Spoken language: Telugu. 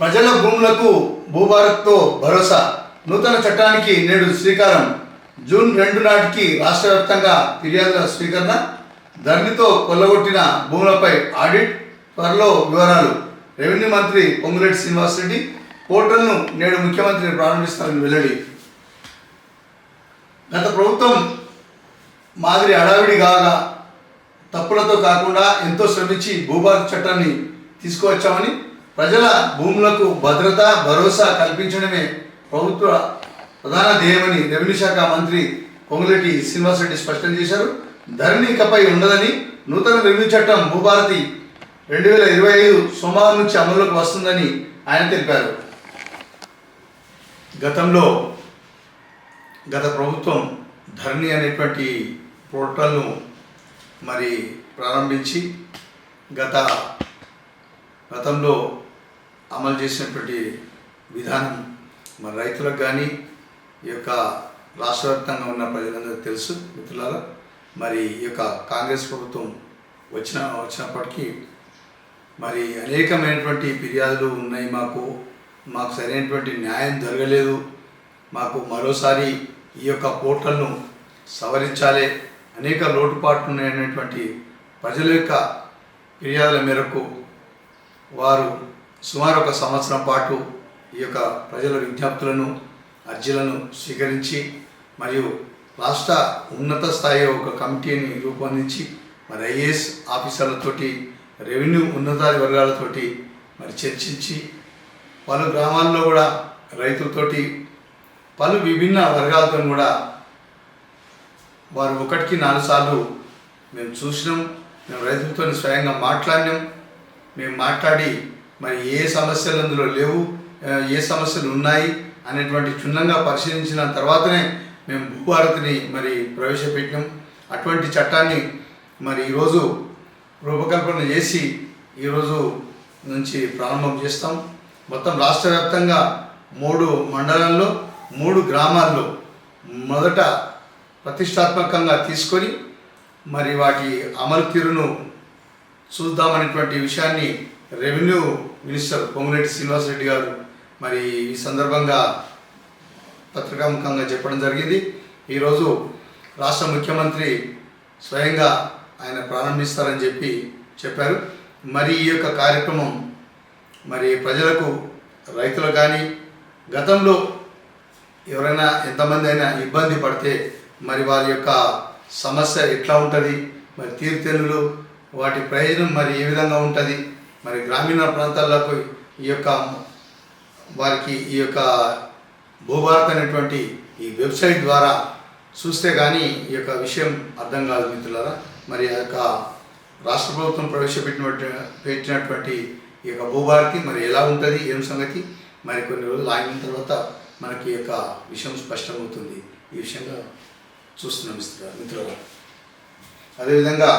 ప్రజల భూములకు భూభారత్తో భరోసా నూతన చట్టానికి నేడు శ్రీకారం. జూన్ రెండు నాటికి రాష్ట్ర వ్యాప్తంగా ఫిర్యాదుల స్వీకరణ ధరణితో కొల్లగొట్టిన భూములపై ఆడిట్ త్వరలో వివరాలు. రెవెన్యూ మంత్రి పొంగులేటి శ్రీనివాసరెడ్డి పోర్టల్ను నేడు ముఖ్యమంత్రి ప్రారంభిస్తారని వెల్లడి. గత ప్రభుత్వం మాదిరి హడావిడి కాగా తప్పులతో కాకుండా ఎంతో శ్రమించి భూభారత్ చట్టాన్ని తీసుకువచ్చామని ప్రజల భూములకు భద్రత భరోసా కల్పించడమే ప్రభుత్వ ప్రధాన ధ్యేయమని రెవెన్యూ శాఖ మంత్రి పొంగులేటి శ్రీనివాసరెడ్డి స్పష్టం చేశారు. ధరణి ఇకపై ఉండదని నూతన రెవెన్యూ చట్టం భూభారతి రెండు వేల ఇరవై ఐదు సోమవారం నుంచి అమల్లోకి వస్తుందని ఆయన తెలిపారు. గతంలో గత ప్రభుత్వం ధరణి అనేటువంటి పోర్టల్ను మరి ప్రారంభించి గత గతంలో అమలు చేసినటువంటి విధానం మన రైతులకు కానీ ఈ యొక్క రాష్ట్ర వ్యాప్తంగా ఉన్న ప్రజలందరూ తెలుసు మిత్రులారా. మరి ఈ యొక్క కాంగ్రెస్ ప్రభుత్వం వచ్చిన వచ్చినప్పటికీ మరి అనేకమైనటువంటి ఫిర్యాదులు ఉన్నాయి మాకు. మాకు సరైనటువంటి న్యాయం జరగలేదు. మాకు మరోసారి ఈ యొక్క పోర్టల్ను సవరించాలి. అనేక లోటుపాట్లు ఉన్నటువంటి ప్రజల యొక్క ఫిర్యాదుల మేరకు వారు సుమారు ఒక సంవత్సరం పాటు ఈ యొక్క ప్రజల విజ్ఞప్తులను అర్జీలను స్వీకరించి మరియు రాష్ట్ర ఉన్నత స్థాయి ఒక కమిటీని రూపొందించి మరి ఐఏఎస్ ఆఫీసర్లతోటి రెవెన్యూ ఉన్నతాధి వర్గాలతోటి మరి చర్చించి పలు గ్రామాల్లో కూడా రైతులతోటి పలు విభిన్న వర్గాలతో కూడా వారు ఒకటికి నాలుగు సార్లు మేము చూసినాం. మేము రైతులతో స్వయంగా మాట్లాడినాం. మేము మాట్లాడి మరి ఏ సమస్యలు అందులో లేవు ఏ సమస్యలు ఉన్నాయి అనేటువంటి క్షుణ్ణంగా పరిశీలించిన తర్వాతనే మేము భూభారతిని మరి ప్రవేశపెట్టినాం. అటువంటి చట్టాన్ని మరి ఈరోజు రూపకల్పన చేసి ఈరోజు నుంచి ప్రారంభం చేస్తాం. మొత్తం రాష్ట్ర వ్యాప్తంగా మూడు మండలాల్లో మూడు గ్రామాల్లో మొదట ప్రతిష్టాత్మకంగా తీసుకొని మరి వాటి అమలు తీరును చూద్దామనేటువంటి విషయాన్ని రెవెన్యూ మినిస్టర్ పొంగులేటి శ్రీనివాసరెడ్డి గారు మరి ఈ సందర్భంగా పత్రికాముఖంగా చెప్పడం జరిగింది. ఈరోజు రాష్ట్ర ముఖ్యమంత్రి స్వయంగా ఆయన ప్రారంభిస్తారని చెప్పి చెప్పారు. మరి ఈ యొక్క కార్యక్రమం మరి ప్రజలకు రైతులకు కానీ గతంలో ఎవరైనా ఎంతమంది అయినా ఇబ్బంది పడితే మరి వారి యొక్క సమస్య ఎట్లా ఉంటుంది? మరి తీరుతెన్నులు వాటి ప్రయోజనం మరి ఏ విధంగా ఉంటుంది? మరి గ్రామీణ ప్రాంతాలకు ఈ యొక్క వారికి ఈ యొక్క భూభారత్ అనేటువంటి ఈ వెబ్సైట్ ద్వారా చూస్తే కానీ ఈ యొక్క విషయం అర్థం కాదు మిత్రులారా. మరి ఆ యొక్క రాష్ట్ర ప్రభుత్వం ప్రవేశపెట్టినటువంటి పెట్టినటువంటి ఈ యొక్క భూభారతి మరి ఎలా ఉంటుంది ఏం సంగతి మరి కొన్ని రోజులు ఆగిన తర్వాత మనకి ఈ యొక్క విషయం స్పష్టమవుతుంది. ఈ విషయంగా చూస్తున్నాం మిత్రులారా మిత్రులారా. అదేవిధంగా